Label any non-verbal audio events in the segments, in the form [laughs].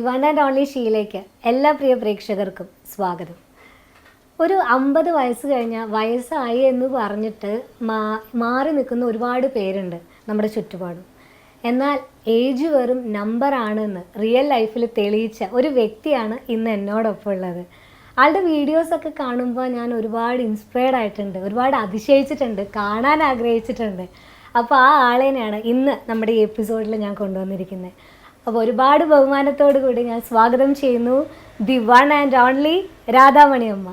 Divan and only ഷീയിലേക്ക് എല്ലാ പ്രിയ പ്രേക്ഷകർക്കും സ്വാഗതം. ഒരു അമ്പത് വയസ്സ് കഴിഞ്ഞാൽ വയസ്സായി എന്ന് പറഞ്ഞിട്ട് മാ മാറി നിൽക്കുന്ന ഒരുപാട് പേരുണ്ട് നമ്മുടെ ചുറ്റുപാടും. എന്നാൽ ഏജ് വെറും നമ്പറാണെന്ന് റിയൽ ലൈഫിൽ തെളിയിച്ച ഒരു വ്യക്തിയാണ് ഇന്ന് എന്നോടൊപ്പം ഉള്ളത്. ആളുടെ വീഡിയോസൊക്കെ കാണുമ്പോൾ ഞാൻ ഒരുപാട് ഇൻസ്പയർഡ് ആയിട്ടുണ്ട് ഒരുപാട് അതിശയിച്ചിട്ടുണ്ട് കാണാൻ ആഗ്രഹിച്ചിട്ടുണ്ട്. അപ്പോൾ ആ ആളേനെയാണ് ഇന്ന് നമ്മുടെ ഈ എപ്പിസോഡിൽ ഞാൻ കൊണ്ടുവന്നിരിക്കുന്നത്. അപ്പോൾ ഒരുപാട് ബഹുമാനത്തോടു കൂടി ഞാൻ സ്വാഗതം ചെയ്യുന്നു. The one and only Radhamani അമ്മ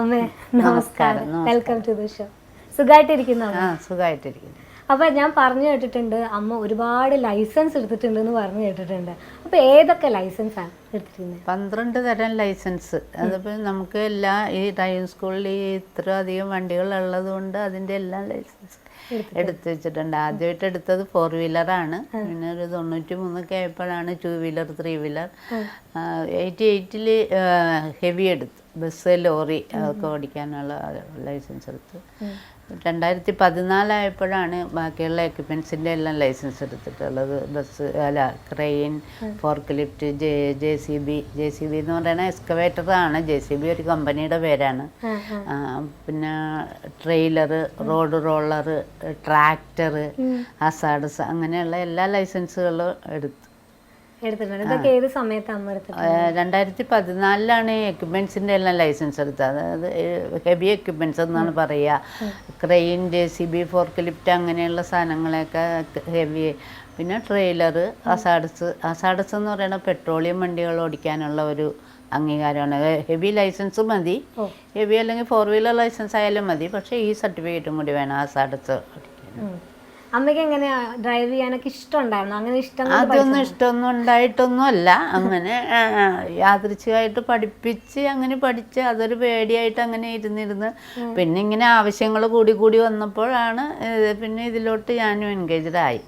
അമ്മേ നമസ്കാരം. Welcome to the show. സുഖമായിട്ടിരിക്കുന്നു സുഖമായിട്ടിരിക്കുന്നു അപ്പോൾ ഞാൻ പറഞ്ഞു കേട്ടിട്ടുണ്ട് അമ്മ ഒരുപാട് ലൈസൻസ് എടുത്തിട്ടുണ്ട് എന്ന് പറഞ്ഞു കേട്ടിട്ടുണ്ട്. അപ്പോൾ ഏതൊക്കെ ലൈസൻസാണ് എടുത്തിരിക്കുന്നത് പന്ത്രണ്ട് തരം ലൈസൻസ്. അതിപ്പോൾ നമുക്ക് എല്ലാ ഈ ഡ്രൈവിംഗ് സ്കൂളിൽ ഈ ഇത്ര അധികം വണ്ടികൾ ഉള്ളത് കൊണ്ട് അതിന്റെ എല്ലാ ലൈസൻസ് എടുത്ത് വെച്ചിട്ടുണ്ട്. ആദ്യമായിട്ട് എടുത്തത് ഫോർ വീലറാണ് പിന്നെ ഒരു തൊണ്ണൂറ്റി മൂന്നൊക്കെ ആയപ്പോഴാണ് two wheeler three wheeler eighty എയ്റ്റിൽ heavy എടുത്തു. ബസ് ലോറി അതൊക്കെ ഓടിക്കാനുള്ള ലൈസൻസ് എടുത്തു. രണ്ടായിരത്തി പതിനാലായപ്പോഴാണ് ബാക്കിയുള്ള എക്യുപ്മെൻസിന്റെ എല്ലാം ലൈസൻസ് എടുത്തിട്ടുള്ളത്. ബസ് അല്ല crane fork lift J J C B J C B എന്ന് പറയുന്ന എക്സ്കവേറ്ററാണ് ജെ സി ബി ഒരു കമ്പനിയുടെ പേരാണ്. പിന്നെ ട്രെയിലർ റോഡ് റോളർ ട്രാക്ടർ അസാഡസ് അങ്ങനെയുള്ള എല്ലാ ലൈസൻസുകളും എടുത്തു എടുത്തിട്ടുണ്ട്. ഇതൊക്കെ ഏത് സമയത്താണ് അമ്മ രണ്ടായിരത്തി പതിനാലിലാണ് എക്യുപ്മെന്റ്സിന്റെ എക്യുപ്മെൻസിന്റെ എല്ലാം ലൈസൻസ് എടുത്തത്. അതായത് ഹെവി എക്യുപ്മെന്റ്സ് എന്നാണ് പറയുക. Crane J C B fork lift അങ്ങനെയുള്ള സാധനങ്ങളെയൊക്കെ ഹെവി പിന്നെ ട്രെയിലർ അസാഡസ് അസാഡസ് എന്ന് പറയുന്ന പെട്രോളിയം വണ്ടികൾ ഓടിക്കാനുള്ള ഒരു അംഗീകാരമാണ്. ഹെവി ലൈസൻസ് മതി. ഹെവി അല്ലെങ്കിൽ ഫോർ വീലർ ലൈസൻസ് ആയാലും മതി. പക്ഷേ ഈ സർട്ടിഫിക്കറ്റും കൂടി വേണം അസാഡസ് ഓടിക്കാൻ. അമ്മയ്ക്ക് എങ്ങനെയാ ഡ്രൈവ് ചെയ്യാനൊക്കെ ഇഷ്ടമുണ്ടായിരുന്നു? അങ്ങനെ ഇഷ്ടം അതൊന്നും ഇഷ്ടമൊന്നും ഉണ്ടായിട്ടൊന്നും അല്ല അങ്ങനെ യാദൃച്ഛികമായിട്ട് പഠിപ്പിച്ച് അങ്ങനെ പഠിച്ച് അതൊരു പേടിയായിട്ട് അങ്ങനെ ഇരുന്നിരുന്ന് പിന്നെ ഇങ്ങനെ ആവശ്യങ്ങൾ കൂടി കൂടി വന്നപ്പോഴാണ് പിന്നെ ഇതിലോട്ട് ഞാനും എൻഗേജ്ഡ് ആയി.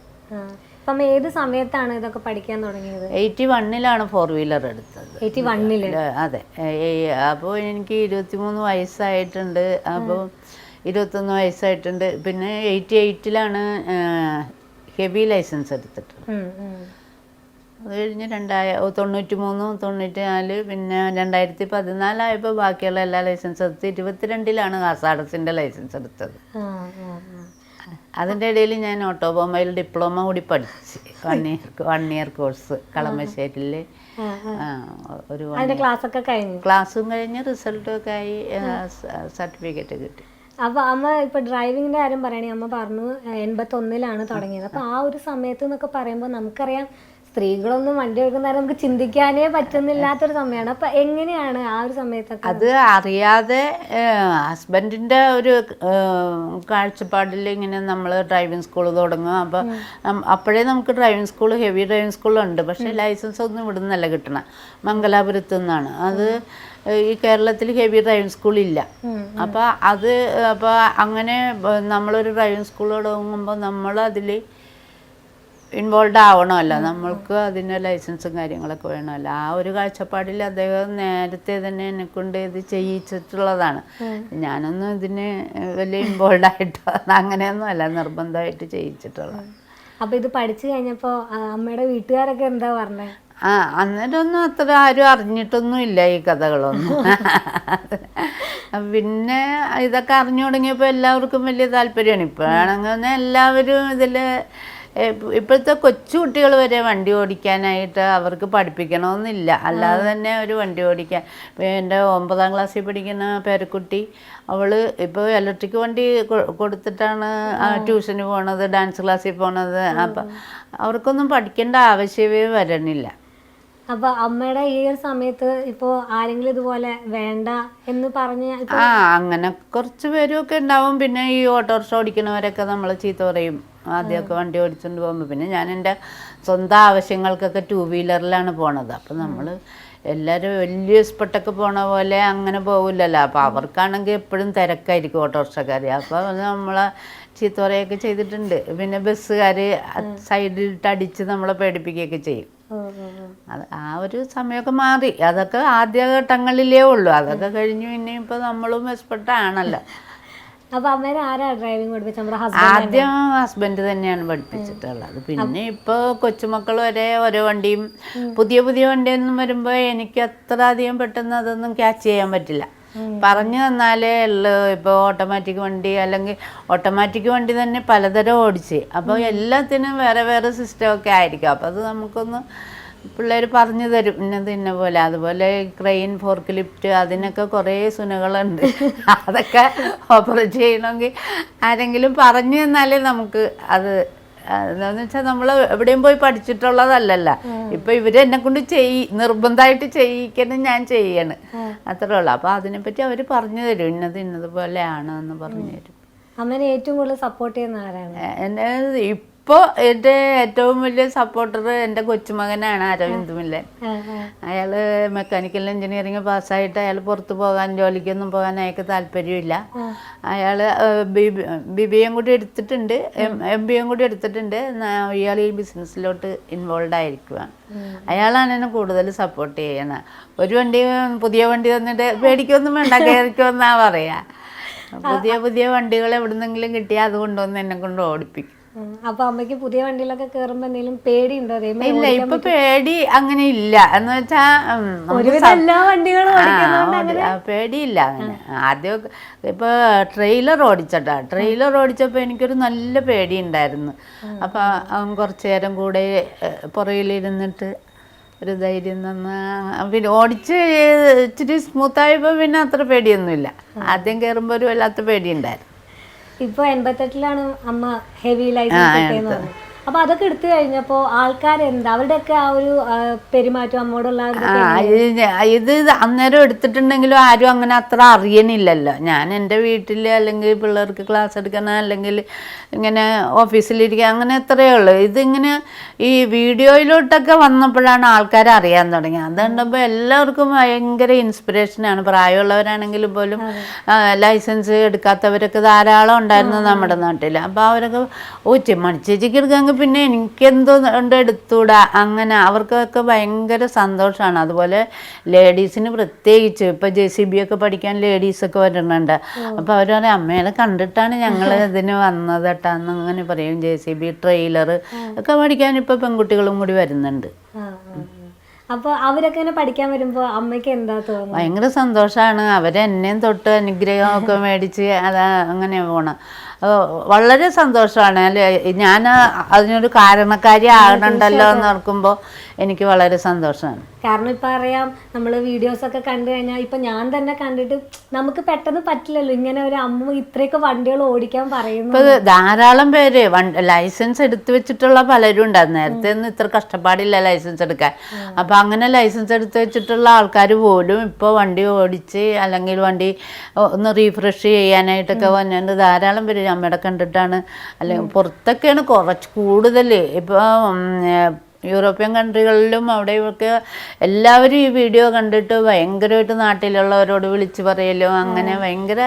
അപ്പം ഏത് സമയത്താണ് ഇതൊക്കെ പഠിക്കാൻ തുടങ്ങിയത്? എയ്റ്റി വണ്ണിലാണ് ഫോർ വീലർ എടുത്തത്. എയ്റ്റി വണ്ണിൽ? അതെ അപ്പോൾ എനിക്ക് ഇരുപത്തിമൂന്ന് വയസ്സായിട്ടുണ്ട്. അപ്പോൾ ഇരുപത്തൊന്ന് വയസ്സായിട്ടുണ്ട്. പിന്നെ എയ്റ്റി എയ്റ്റിലാണ് ഹെവി ലൈസൻസ് എടുത്തിട്ടുള്ളത്. ഉം. അത് കഴിഞ്ഞ് രണ്ടായ തൊണ്ണൂറ്റി മൂന്ന് തൊണ്ണൂറ്റി നാല് പിന്നെ രണ്ടായിരത്തി പതിനാലായപ്പോൾ ബാക്കിയുള്ള എല്ലാ ലൈസൻസ് എടുത്ത് ഇരുപത്തിരണ്ടിലാണ് കാസാടസിന്റെ ലൈസൻസ് എടുത്തത്. അതിന്റെ ഇടയിൽ ഞാൻ ഓട്ടോമൊബൈൽ ഡിപ്ലോമ കൂടി പഠിച്ച് one year one year course കളമശ്ശേരിയിൽ. ഒരു അതിന്റെ ക്ലാസ് ഒക്കെ കഴിഞ്ഞു? ക്ലാസ്സും കഴിഞ്ഞ് റിസൾട്ടും ഒക്കെ ആയി സർട്ടിഫിക്കറ്റ് കിട്ടി. അപ്പൊ അമ്മ ഇപ്പൊ ഡ്രൈവിങ്ങിന്റെ കാര്യം പറയുകയാണെങ്കിൽ അമ്മ പറഞ്ഞു എൺപത്തി ഒന്നിലാണ് തുടങ്ങിയത്. അപ്പൊ ആ ഒരു സമയത്ത് എന്നൊക്കെ പറയുമ്പോൾ നമുക്കറിയാം സ്ത്രീകളൊന്നും വണ്ടി എടുക്കുന്ന നേരം നമുക്ക് ചിന്തിക്കാനേ പറ്റുന്നില്ലാത്തൊരു സമയമാണ് അപ്പൊ എങ്ങനെയാണ് ആ ഒരു സമയത്തൊക്കെ? അത് അറിയാതെ ഹസ്ബൻഡിന്റെ ഒരു കാഴ്ചപ്പാടിൽ ഇങ്ങനെ നമ്മൾ ഡ്രൈവിംഗ് സ്കൂൾ തുടങ്ങും അപ്പം അപ്പോഴേ നമുക്ക് ഡ്രൈവിംഗ് സ്കൂൾ ഹെവി ഡ്രൈവിംഗ് സ്കൂളുണ്ട് പക്ഷേ ലൈസൻസ് ഒന്നും ഇവിടെ നിന്നല്ല കിട്ടണം. മംഗലാപുരത്തു നിന്നാണ്. അത് ഈ കേരളത്തിൽ ഹെവി ഡ്രൈവിംഗ് സ്കൂൾ ഇല്ല. അപ്പോൾ അത് അപ്പോൾ അങ്ങനെ നമ്മളൊരു ഡ്രൈവിംഗ് സ്കൂൾ തുടങ്ങുമ്പോൾ നമ്മൾ അതിൽ ഇൻവോൾവ് ആവണമല്ലോ. നമ്മൾക്ക് അതിന്റെ ലൈസൻസും കാര്യങ്ങളൊക്കെ വേണമല്ലോ. ആ ഒരു കാഴ്ചപ്പാടിൽ അദ്ദേഹം നേരത്തെ തന്നെ എന്നെ കൊണ്ട് ഇത് ചെയ്യിച്ചിട്ടുള്ളതാണ്. ഞാനൊന്നും ഇതിന് വലിയ ഇൻവോൾവ് ആയിട്ടോ അങ്ങനെയൊന്നും അല്ല നിർബന്ധമായിട്ട് ചെയ്യിച്ചിട്ടുള്ളത്. അപ്പൊ ഇത് പഠിച്ചു കഴിഞ്ഞപ്പോ അമ്മയുടെ വീട്ടുകാരൊക്കെ എന്താ പറഞ്ഞത് ആ അന്നേരമൊന്നും അത്ര ആരും അറിഞ്ഞിട്ടൊന്നും ഇല്ല ഈ കഥകളൊന്നും. പിന്നെ ഇതൊക്കെ അറിഞ്ഞു തുടങ്ങിയപ്പോൾ എല്ലാവർക്കും വലിയ താല്പര്യമാണ്. ഇപ്പോഴാണെങ്കിൽ എല്ലാവരും ഇതിൽ ഇപ്പോഴത്തെ കൊച്ചു കുട്ടികൾ വരെ വണ്ടി ഓടിക്കാനായിട്ട് അവർക്ക് പഠിപ്പിക്കണമെന്നില്ല. അല്ലാതെ തന്നെ ഒരു വണ്ടി ഓടിക്കാൻ. എന്റെ ഒമ്പതാം ക്ലാസ്സിൽ പഠിക്കുന്ന പേരക്കുട്ടി അവൾ ഇപ്പോൾ ഇലക്ട്രിക് വണ്ടി കൊടുത്തിട്ടാണ് ട്യൂഷന് പോണത് ഡാൻസ് ക്ലാസ്സിൽ പോണത്. അപ്പം അവർക്കൊന്നും പഠിക്കേണ്ട ആവശ്യമേ വരണില്ല. അപ്പൊ അമ്മയുടെ ഈ ഒരു സമയത്ത് ഇപ്പോ ആരെങ്കിലും ഇതുപോലെ വേണ്ട എന്ന് പറഞ്ഞ് ആ അങ്ങനെ കുറച്ച് പേരൊക്കെ ഉണ്ടാവും. പിന്നെ ഈ ഓട്ടോറിക്ഷ ഓടിക്കുന്നവരൊക്കെ നമ്മൾ ചീത്ത പറയും. ആദ്യമൊക്കെ വണ്ടി ഓടിച്ചുകൊണ്ട് പോകുമ്പോൾ പിന്നെ ഞാൻ എന്റെ സ്വന്തം ആവശ്യങ്ങൾക്കൊക്കെ ടൂ വീലറിലാണ് പോണത്. അപ്പം നമ്മൾ എല്ലാവരും വലിയ സ്പെട്ടൊക്കെ പോണ പോലെ അങ്ങനെ പോകില്ലല്ലോ അപ്പോൾ അവർക്കാണെങ്കിൽ എപ്പോഴും തിരക്കായിരിക്കും ഓട്ടോറിക്ഷക്കാർ അപ്പോൾ നമ്മളെ ചീത്ത പറയുകയൊക്കെ ചെയ്തിട്ടുണ്ട്. പിന്നെ ബസ്സുകാർ സൈഡിലിട്ട് അടിച്ച് നമ്മളെ പേടിപ്പിക്കുകയൊക്കെ ചെയ്യും. അത് ആ ഒരു സമയമൊക്കെ മാറി. അതൊക്കെ ആദ്യഘട്ടങ്ങളിലേ ഉള്ളൂ. അതൊക്കെ കഴിഞ്ഞു പിന്നെ ഇപ്പോൾ നമ്മളും എക്സ്പെർട്ട് ആണല്ലോ അപ്പൊ അമ്മേനെ ആരാ ഡ്രൈവിംഗ് പഠിപ്പിച്ചത് നമ്മുടെ ഹസ്ബൻഡ് ആദ്യം ഹസ്ബൻഡ് തന്നെയാണ് പഠിപ്പിച്ചിട്ടുള്ളത്. പിന്നെ ഇപ്പൊ കൊച്ചുമക്കൾ വരെ ഓരോ വണ്ടിയും പുതിയ പുതിയ വണ്ടിയൊന്നും വരുമ്പോ എനിക്ക് അത്ര അധികം പെട്ടെന്ന് അതൊന്നും ക്യാച്ച് ചെയ്യാൻ പറ്റില്ല. പറഞ്ഞു തന്നാലേ ഉള്ളൂ. ഇപ്പോൾ ഓട്ടോമാറ്റിക് വണ്ടി അല്ലെങ്കിൽ ഓട്ടോമാറ്റിക് വണ്ടി തന്നെ പലതരം ഓടിച്ച്. അപ്പോൾ എല്ലാത്തിനും വേറെ വേറെ സിസ്റ്റം ഒക്കെ ആയിരിക്കും. അപ്പോൾ അത് നമുക്കൊന്ന് പിള്ളേർ പറഞ്ഞു തരും ഇന്നത് ഇന്ന പോലെ. അതുപോലെ ക്രെയിൻ ഫോർക്ക് ലിഫ്റ്റ് അതിനൊക്കെ കുറേ സുനകളുണ്ട്. അതൊക്കെ ഓപ്പറേറ്റ് ചെയ്യണമെങ്കിൽ ആരെങ്കിലും പറഞ്ഞു തന്നാലേ നമുക്ക് അത് എന്താന്ന് വെച്ചാൽ നമ്മൾ എവിടെയും പോയി പഠിച്ചിട്ടുള്ളതല്ലല്ല. ഇപ്പൊ ഇവർ എന്നെ കൊണ്ട് ചെയ് നിർബന്ധമായിട്ട് ചെയ്യിക്കണം ഞാൻ ചെയ്യാണ്. അത്രേ ഉള്ളൂ. അപ്പോൾ അതിനെപ്പറ്റി അവർ പറഞ്ഞു തരും ഇന്നത് ഇന്നത് പോലെയാണ് എന്ന് പറഞ്ഞു തരും. അമ്മനെ ഏറ്റവും കൂടുതൽ സപ്പോർട്ട് ചെയ്യുന്ന ആരാണ്? എന്നെ ഇപ്പോൾ എന്റെ ഏറ്റവും വലിയ സപ്പോർട്ടർ എന്റെ കൊച്ചുമകനാണ് അരവിന്ദ് മില്ലൻ. അയാൾ മെക്കാനിക്കൽ എഞ്ചിനീയറിംഗ് പാസ്സായിട്ട് അയാൾ പുറത്തു പോകാൻ ജോലിക്കൊന്നും പോകാൻ അയാൾക്ക് താല്പര്യമില്ല. അയാൾ ബി ബി എം കൂടി എടുത്തിട്ടുണ്ട്. എം ബി എം കൂടി എടുത്തിട്ടുണ്ട്. ഇയാൾ ഈ ബിസിനസ്സിലോട്ട് ഇൻവോൾവ് ആയിരിക്കുകയാണ് അയാളാണ് എന്നെ കൂടുതൽ സപ്പോർട്ട് ചെയ്യുന്നത്. ഒരു വണ്ടി പുതിയ വണ്ടി തന്നിട്ട് പേടിക്കൊന്നും വേണ്ട കയറിക്കോന്നാ പറയാ. പുതിയ പുതിയ വണ്ടികൾ എവിടുന്നെങ്കിലും കിട്ടിയാൽ അത് കൊണ്ടുവന്ന് എന്നെ കൊണ്ട് ഓടിപ്പിക്കും. അപ്പൊ അമ്മയ്ക്ക് പുതിയ വണ്ടിയിലൊക്കെ കേറുമ്പോ എന്തെങ്കിലും പേടി ഉണ്ടോ അതേ ഇല്ല ഇപ്പൊ പേടി അങ്ങനെ ഇല്ല. എന്ന് വെച്ചാ എല്ലാ വണ്ടികളും പേടിയില്ല അങ്ങനെ. ആദ്യം ഇപ്പൊ ട്രെയിലർ ഓടിച്ചട്ടാ. ട്രെയിലർ ഓടിച്ചപ്പോ എനിക്കൊരു നല്ല പേടി ഉണ്ടായിരുന്നു അപ്പൊ അവൻ കുറച്ചു നേരം കൂടെ പുറകിലിരുന്നിട്ട് ഒരു ധൈര്യം തന്ന. പിന്നെ ഓടിച്ച് ഇച്ചിരി സ്മൂത്തായപ്പോ പിന്നെ അത്ര പേടിയൊന്നുമില്ല. ആദ്യം കയറുമ്പോ ഒരു വല്ലാത്ത പേടിയുണ്ടായിരുന്നു. ഇപ്പൊ എൺപത്തെട്ടിലാണ് അമ്മ ഹെവി ലൈസൻസ് കിട്ടിയെന്ന് പറഞ്ഞു അപ്പൊ അതൊക്കെ എടുത്തു കഴിഞ്ഞപ്പോ ആൾക്കാരെന്താ? അവരുടെയൊക്കെ ആ ഒരു പെരുമാറ്റം അമ്മോടുള്ള ഇത് അന്നേരം എടുത്തിട്ടുണ്ടെങ്കിലും ആരും അങ്ങനെ അത്ര അറിയണില്ലല്ലോ. ഞാൻ എന്റെ വീട്ടിൽ അല്ലെങ്കിൽ പിള്ളേർക്ക് ക്ലാസ് എടുക്കണം അല്ലെങ്കിൽ ഇങ്ങനെ ഓഫീസിലിരിക്കുക അങ്ങനെ എത്രയേ ഉള്ളൂ. ഇതിങ്ങനെ ഈ വീഡിയോയിലോട്ടൊക്കെ വന്നപ്പോഴാണ് ആൾക്കാർ അറിയാൻ തുടങ്ങിയത്. അത് കണ്ടപ്പോൾ എല്ലാവർക്കും ഭയങ്കര ഇൻസ്പിറേഷനാണ് പ്രായമുള്ളവരാണെങ്കിലും പോലും ലൈസൻസ് എടുക്കാത്തവരൊക്കെ ധാരാളം ഉണ്ടായിരുന്നു നമ്മുടെ നാട്ടിൽ അപ്പോൾ അവരൊക്കെ ഓ മണിച്ചേച്ചിക്ക് എടുക്കാമെങ്കിൽ പിന്നെ എനിക്കെന്തോ ഉണ്ട് എടുത്തൂടാ. അങ്ങനെ അവർക്കൊക്കെ ഭയങ്കര സന്തോഷമാണ് അതുപോലെ ലേഡീസിന് പ്രത്യേകിച്ച് ഇപ്പോൾ ജെ സി ബി ഒക്കെ പഠിക്കാൻ ലേഡീസൊക്കെ വരുന്നുണ്ട് അപ്പോൾ അവർ പറയും അമ്മേനെ കണ്ടിട്ടാണ് ഞങ്ങൾ ഇതിന് വന്നത് കേട്ടോ എന്ന് അങ്ങനെ പറയും. ജെ സി ബി ട്രെയിലർ ഒക്കെ പഠിക്കാൻ ഇപ്പോൾ പെൺകുട്ടികളും കൂടി വരുന്നുണ്ട്. ആ, ആ, ആ. അപ്പൊ അവരൊക്കെ ഇങ്ങനെ പഠിക്കാൻ വരുമ്പോൾ അമ്മയ്ക്ക് എന്താ തോന്നുന്നത്? ഭയങ്കര സന്തോഷമാണ് അവരെന്നെയും തൊട്ട് അനുഗ്രഹമൊക്കെ മേടിച്ച് അതാ അങ്ങനെ പോണം. വളരെ സന്തോഷമാണ് അല്ലെ? ഞാൻ അതിനൊരു കാരണക്കാരി ആകണുണ്ടല്ലോ എന്ന് ഓർക്കുമ്പോൾ എനിക്ക് വളരെ സന്തോഷമാണ് കാരണം ഇപ്പൊ അറിയാം നമ്മൾ വീഡിയോസ് ഒക്കെ കണ്ടു കഴിഞ്ഞാൽ ഇപ്പൊ ഞാൻ തന്നെ കണ്ടിട്ട് നമുക്ക് പെട്ടെന്ന് പറ്റില്ലല്ലോ. ഇങ്ങനെ ഒരു അമ്മ ഇത്രയൊക്കെ വണ്ടികൾ ഓടിക്കാൻ പറയുന്നു. ഇപ്പം ധാരാളം പേര് ലൈസൻസ് എടുത്തു വെച്ചിട്ടുള്ള പലരും ഉണ്ട്. നേരത്തെ ഒന്നും ഇത്ര കഷ്ടപ്പാടില്ല ലൈസൻസ് എടുക്കാൻ. അപ്പൊ അങ്ങനെ ലൈസൻസ് എടുത്തു വെച്ചിട്ടുള്ള ആൾക്കാർ പോലും ഇപ്പോൾ വണ്ടി ഓടിച്ച് അല്ലെങ്കിൽ വണ്ടി ഒന്ന് റീഫ്രഷ് ചെയ്യാനായിട്ടൊക്കെ വന്നിട്ട് ധാരാളം പേര്. അമ്മയുടെ കണ്ടിട്ടാണ്. അല്ലെങ്കിൽ പുറത്തൊക്കെയാണ് കുറച്ച് കൂടുതൽ ഇപ്പോൾ യൂറോപ്യൻ കൺട്രികളിലും അവിടെ ഇവർക്ക് എല്ലാവരും ഈ വീഡിയോ കണ്ടിട്ട് ഭയങ്കരമായിട്ട് നാട്ടിലുള്ളവരോട് വിളിച്ചു പറയലും അങ്ങനെ ഭയങ്കര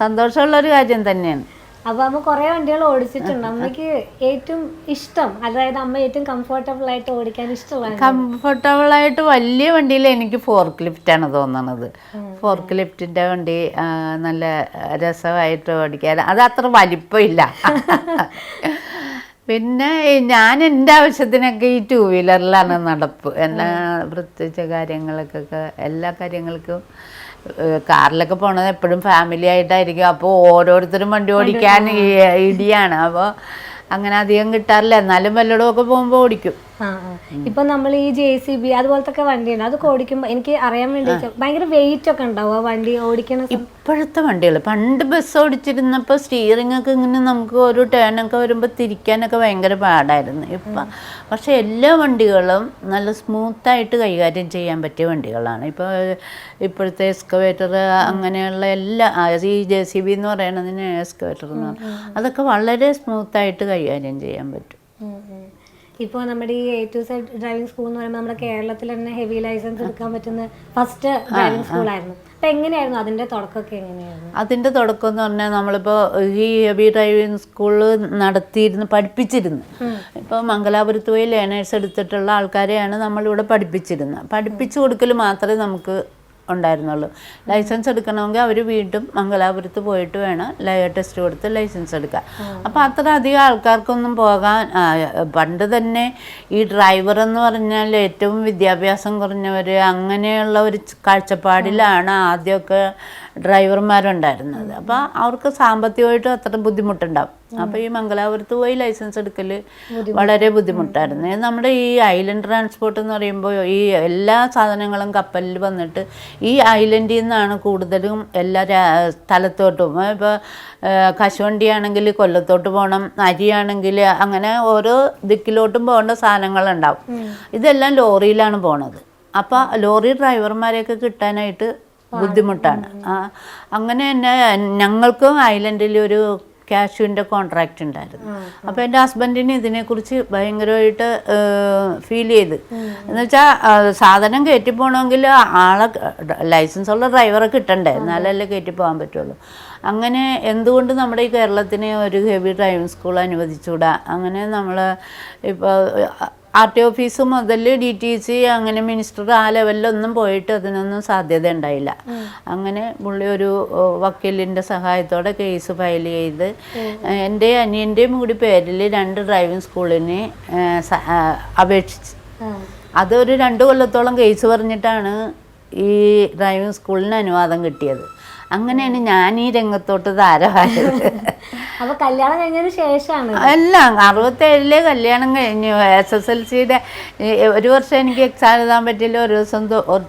സന്തോഷമുള്ള ഒരു കാര്യം തന്നെയാണ്. അപ്പൊ അമ്മ കുറെ വണ്ടികൾ ഓടിച്ചിട്ടുണ്ട്. അമ്മയ്ക്ക് ഏറ്റവും ഇഷ്ടം അതായത് അമ്മ ഏറ്റവും കംഫർട്ടബിൾ ആയിട്ട് ഓടിക്കാൻ ഇഷ്ടമാണ് കംഫർട്ടബിൾ ആയിട്ട് വലിയ വണ്ടിയിൽ എനിക്ക് ഫോർക്ക് ലിഫ്റ്റാണ് തോന്നണത്. ഫോർക്ക് ലിഫ്റ്റിന്റെ വണ്ടി നല്ല രസമായിട്ട് ഓടിക്കാൻ. അത് അത്ര വലിപ്പമില്ല. പിന്നെ ഞാൻ എന്റെ ആവശ്യത്തിനൊക്കെ ഈ ടൂ വീലറിലാണ് നടപ്പ്. എല്ലാ പ്രത്യേകിച്ച് കാര്യങ്ങൾക്കൊക്കെ എല്ലാ കാര്യങ്ങൾക്കും കാറിലൊക്കെ പോണത് എപ്പോഴും ഫാമിലി ആയിട്ടായിരിക്കും. അപ്പോൾ ഓരോരുത്തരും വണ്ടി ഓടിക്കാൻ ഇടിയാണ്. അപ്പോൾ അങ്ങനെ അധികം കിട്ടാറില്ല. എന്നാലും വല്ലടമൊക്കെ പോകുമ്പോൾ ഓടിക്കും. ഇപ്പൊ നമ്മൾ ഈ ജെ സി ബി അതുപോലത്തെ വണ്ടി വണ്ടിയുണ്ട്. അത് ഓടിക്കുമ്പോ എനിക്ക് അറിയാൻ വേണ്ടി ഭയങ്കര വെയിറ്റ് ഒക്കെ ഉണ്ടാവും ആ വണ്ടി ഓടിക്കണ. ഇപ്പോഴത്തെ വണ്ടികൾ പണ്ട് ബസ് ഓടിച്ചിരുന്നപ്പോൾ സ്റ്റിയറിംഗ് ഒക്കെ ഇങ്ങനെ നമുക്ക് ഒരു ഒക്കെ വരുമ്പോൾ തിരിക്കാനൊക്കെ ഭയങ്കര പാടായിരുന്നു. ഇപ്പം പക്ഷെ എല്ലാ വണ്ടികളും നല്ല സ്മൂത്തായിട്ട് കൈകാര്യം ചെയ്യാൻ പറ്റിയ വണ്ടികളാണ്. ഇപ്പോൾ ഇപ്പോഴത്തെ എക്സ്കവേറ്റർ അങ്ങനെയുള്ള എല്ലാ ഈ ജെ സി ബി എന്ന് പറയണതിന് എക്സ്കവേറ്റർ എന്ന് അതൊക്കെ വളരെ സ്മൂത്തായിട്ട് കൈകാര്യം ചെയ്യാൻ പറ്റും. ഉം. നമ്മുടെ ഈ A to Z driving school എന്ന് പറയുമ്പോൾ നമ്മുടെ കേരളത്തിൽ തന്നെ ഹെവി ലൈസൻസ് എടുക്കാൻ പറ്റുന്ന ഫസ്റ്റ് ഡ്രൈവിംഗ് സ്കൂളായിരുന്നു അപ്പൊ എങ്ങനെയായിരുന്നു അതിന്റെ തുടക്കമൊക്കെ എങ്ങനെയായിരുന്നു? അതിന്റെ തുടക്കം എന്ന് പറഞ്ഞാൽ നമ്മളിപ്പോൾ ഈ ഹെവി ഡ്രൈവിംഗ് സ്കൂളിൽ നടത്തിയിരുന്ന് പഠിപ്പിച്ചിരുന്നു. ഇപ്പോൾ മംഗലാപുരത്ത് പോയി ലേണേഴ്സ് എടുത്തിട്ടുള്ള ആൾക്കാരെയാണ് നമ്മളിവിടെ പഠിപ്പിച്ചിരുന്നത്. പഠിപ്പിച്ചു കൊടുക്കൽ മാത്രമേ നമുക്ക് ഉണ്ടായിരുന്നുള്ളൂ. ലൈസൻസ് എടുക്കണമെങ്കിൽ അവർ വീണ്ടും മംഗലാപുരത്ത് പോയിട്ട് വേണം ടെസ്റ്റ് കൊടുത്ത് ലൈസൻസ് എടുക്കാൻ. അപ്പോൾ അത്ര അധികം ആൾക്കാർക്കൊന്നും പോകാൻ പണ്ട് തന്നെ ഈ ഡ്രൈവർ എന്ന് പറഞ്ഞാൽ ഏറ്റവും വിദ്യാഭ്യാസം കുറഞ്ഞവർ അങ്ങനെയുള്ള ഒരു കാഴ്ചപ്പാടിലാണ് ആദ്യമൊക്കെ ഡ്രൈവർമാരുണ്ടായിരുന്നത്. അപ്പോൾ അവർക്ക് സാമ്പത്തികമായിട്ടും അത്ര ബുദ്ധിമുട്ടുണ്ടാവും. അപ്പോൾ ഈ മംഗലാപുരത്ത് പോയി ലൈസൻസ് എടുക്കൽ വളരെ ബുദ്ധിമുട്ടായിരുന്നു. നമ്മുടെ ഈ ഐലൻഡ് ട്രാൻസ്പോർട്ട് എന്ന് പറയുമ്പോൾ ഈ എല്ലാ സാധനങ്ങളും കപ്പലിൽ വന്നിട്ട് ഈ ഐലൻഡിൽ നിന്നാണ് കൂടുതലും എല്ലാ സ്ഥലത്തോട്ടും. ഇപ്പോൾ കശുവണ്ടി ആണെങ്കിൽ കൊല്ലത്തോട്ട് പോകണം അരിയാണെങ്കിൽ അങ്ങനെ ഓരോ ദിക്കിലോട്ടും പോകേണ്ട സാധനങ്ങളുണ്ടാവും. ഇതെല്ലാം ലോറിയിലാണ് പോണത്. അപ്പോൾ ലോറി ഡ്രൈവർമാരെയൊക്കെ കിട്ടാനായിട്ട് ബുദ്ധിമുട്ടാണ്. ആ, അങ്ങനെ തന്നെ ഞങ്ങൾക്കും ഐലൻഡിൽ ഒരു ക്യാഷുവിന്റെ കോൺട്രാക്റ്റ് ഉണ്ടായിരുന്നു. അപ്പോൾ എന്റെ ഹസ്ബൻഡിന് ഇതിനെക്കുറിച്ച് ഭയങ്കരമായിട്ട് ഫീൽ ചെയ്ത്. എന്ന് വെച്ചാൽ സാധനം കയറ്റി പോകണമെങ്കിൽ ആളെ ലൈസൻസ് ഉള്ള ഡ്രൈവറെ കിട്ടണ്ടേ? എന്നാലല്ലേ കയറ്റി പോകാൻ പറ്റുള്ളൂ. അങ്ങനെ എന്തുകൊണ്ട് നമ്മുടെ ഈ കേരളത്തിന് ഒരു ഹെവി ഡ്രൈവിംഗ് സ്കൂൾ അനുവദിച്ചുകൂടാ? അങ്ങനെ നമ്മൾ ഇപ്പോൾ ആർ ടി ഓഫീസ് മുതൽ ഡി ടി സി അങ്ങനെ മിനിസ്റ്റർ ആ ലെവലിലൊന്നും പോയിട്ട് അതിനൊന്നും സാധ്യത ഉണ്ടായില്ല. അങ്ങനെ പുള്ളി ഒരു വക്കീലിന്റെ സഹായത്തോടെ കേസ് ഫയൽ ചെയ്ത് എന്റെ അനിയന്റെയും കൂടി പേരിൽ രണ്ട് ഡ്രൈവിംഗ് സ്കൂളിന് അപേക്ഷിച്ച്. അതൊരു രണ്ട് കൊല്ലത്തോളം കേസ് പറഞ്ഞിട്ടാണ് ഈ ഡ്രൈവിംഗ് സ്കൂളിന് അനുവാദം കിട്ടിയത്. അങ്ങനെയാണ് ഞാൻ ഈ രംഗത്തോട്ട് താരമായത് [laughs] അപ്പൊ കല്യാണം കഴിഞ്ഞതിന് ശേഷമാണ് അല്ല അറുപത്തേഴിലെ കല്യാണം കഴിഞ്ഞു. എസ് എസ് എൽ സിയുടെ ഒരു വർഷം എനിക്ക് എക്സാം എഴുതാൻ പറ്റില്ല ഒരു ദിവസം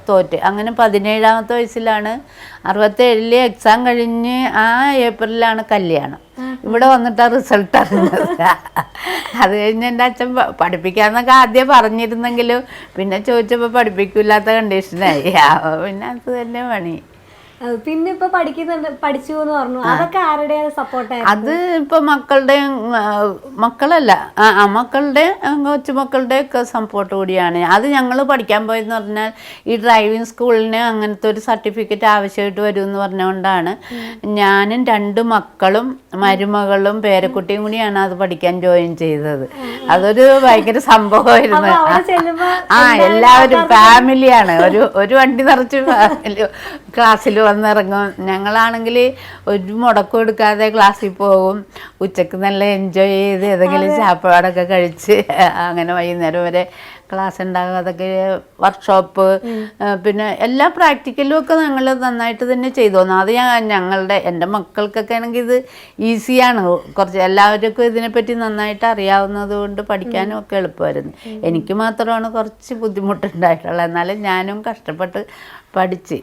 തോറ്റ്. അങ്ങനെ പതിനേഴാമത്തെ വയസ്സിലാണ് അറുപത്തേഴിലെ എക്സാം കഴിഞ്ഞ് ആ ഏപ്രിലാണ് കല്യാണം. ഇവിടെ വന്നിട്ട് റിസൾട്ട് അറിഞ്ഞത്. അത് കഴിഞ്ഞ് എന്റെ അച്ഛൻ പഠിപ്പിക്കാമെന്നൊക്കെ പഠിപ്പിക്കാന്നൊക്കെ ആദ്യം പറഞ്ഞിരുന്നെങ്കിലും പിന്നെ ചോദിച്ചപ്പോൾ പഠിപ്പിക്കില്ലാത്ത കണ്ടീഷനായി പിന്നെ അത് തന്നെ പണി. പിന്നെ ഇപ്പൊ പഠിക്കുന്നുണ്ട് പഠിച്ചു എന്ന് പറഞ്ഞു. അതൊക്കെ ആരുടെ അത് ഇപ്പൊ മക്കളുടെ മക്കളല്ല ആ മക്കളുടെ കൊച്ചുമക്കളുടെ ഒക്കെ സപ്പോർട്ട് കൂടിയാണ്. അത് ഞങ്ങൾ പഠിക്കാൻ പോയെന്ന് പറഞ്ഞാൽ ഈ ഡ്രൈവിംഗ് സ്കൂളിന് അങ്ങനത്തെ ഒരു സർട്ടിഫിക്കറ്റ് ആവശ്യമായിട്ട് വരും എന്ന് പറഞ്ഞുകൊണ്ടാണ് ഞാനും രണ്ട് മക്കളും മരുമകളും പേരക്കുട്ടിയും കൂടിയാണ് അത് പഠിക്കാൻ ജോയിൻ ചെയ്തത്. അതൊരു ഭയങ്കര സംഭവമായിരുന്നു. ആ എല്ലാവരും ഫാമിലിയാണ് ഒരു ഒരു വണ്ടി നിറച്ച് ഫാമിലി ക്ലാസ്സിൽ വന്നിറങ്ങും ഞങ്ങളാണെങ്കിൽ ഒരു മുടക്കം എടുക്കാതെ ക്ലാസ്സിൽ പോകും. ഉച്ചയ്ക്ക് നല്ല എൻജോയ് ചെയ്ത് ഏതെങ്കിലും ചാപ്പാടൊക്കെ കഴിച്ച് [laughs] അങ്ങനെ വൈകുന്നേരം വരെ ക്ലാസ് ഉണ്ടാകും. അതൊക്കെ വർക്ക്ഷോപ്പ് പിന്നെ എല്ലാ പ്രാക്ടിക്കലും ഒക്കെ ഞങ്ങൾ നന്നായിട്ട് തന്നെ ചെയ്തു. അത് ഞാൻ ഞങ്ങളുടെ എന്റെ മക്കൾക്കൊക്കെ ആണെങ്കിൽ ഇത് ഈസിയാണ് കുറച്ച് എല്ലാവർക്കും ഇതിനെപ്പറ്റി നന്നായിട്ട് അറിയാവുന്നത് കൊണ്ട് പഠിക്കാനും ഒക്കെ എളുപ്പമായിരുന്നു. എനിക്ക് മാത്രമാണ് കുറച്ച് ബുദ്ധിമുട്ടുണ്ടായിട്ടുള്ളത് എന്നാലും ഞാനും കഷ്ടപ്പെട്ട് പഠിച്ച്.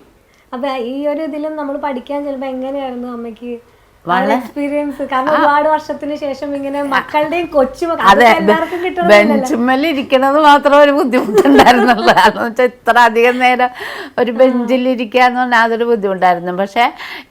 അപ്പൊ ഈ ഒരു ഇതിലും നമ്മൾ പഠിക്കാൻ ചെലപ്പോ എങ്ങനെയായിരുന്നു അമ്മയ്ക്ക് എക്സ്പീരിയൻസ് കാരണം ഒരുപാട് വർഷത്തിന് ശേഷം ഇങ്ങനെ മക്കളുടെയും കിട്ടണമെന്നില്ലല്ലോ ബെഞ്ചുമ്മൽ ഇരിക്കണത് മാത്രം ഒരു ബുദ്ധിമുട്ടുണ്ടായിരുന്നുള്ളൂ. കാരണം വെച്ചാൽ ഇത്ര അധികം നേരം ഒരു ബെഞ്ചിൽ ഇരിക്കുക എന്ന് പറഞ്ഞാൽ അതൊരു ബുദ്ധിമുട്ടായിരുന്നു. പക്ഷെ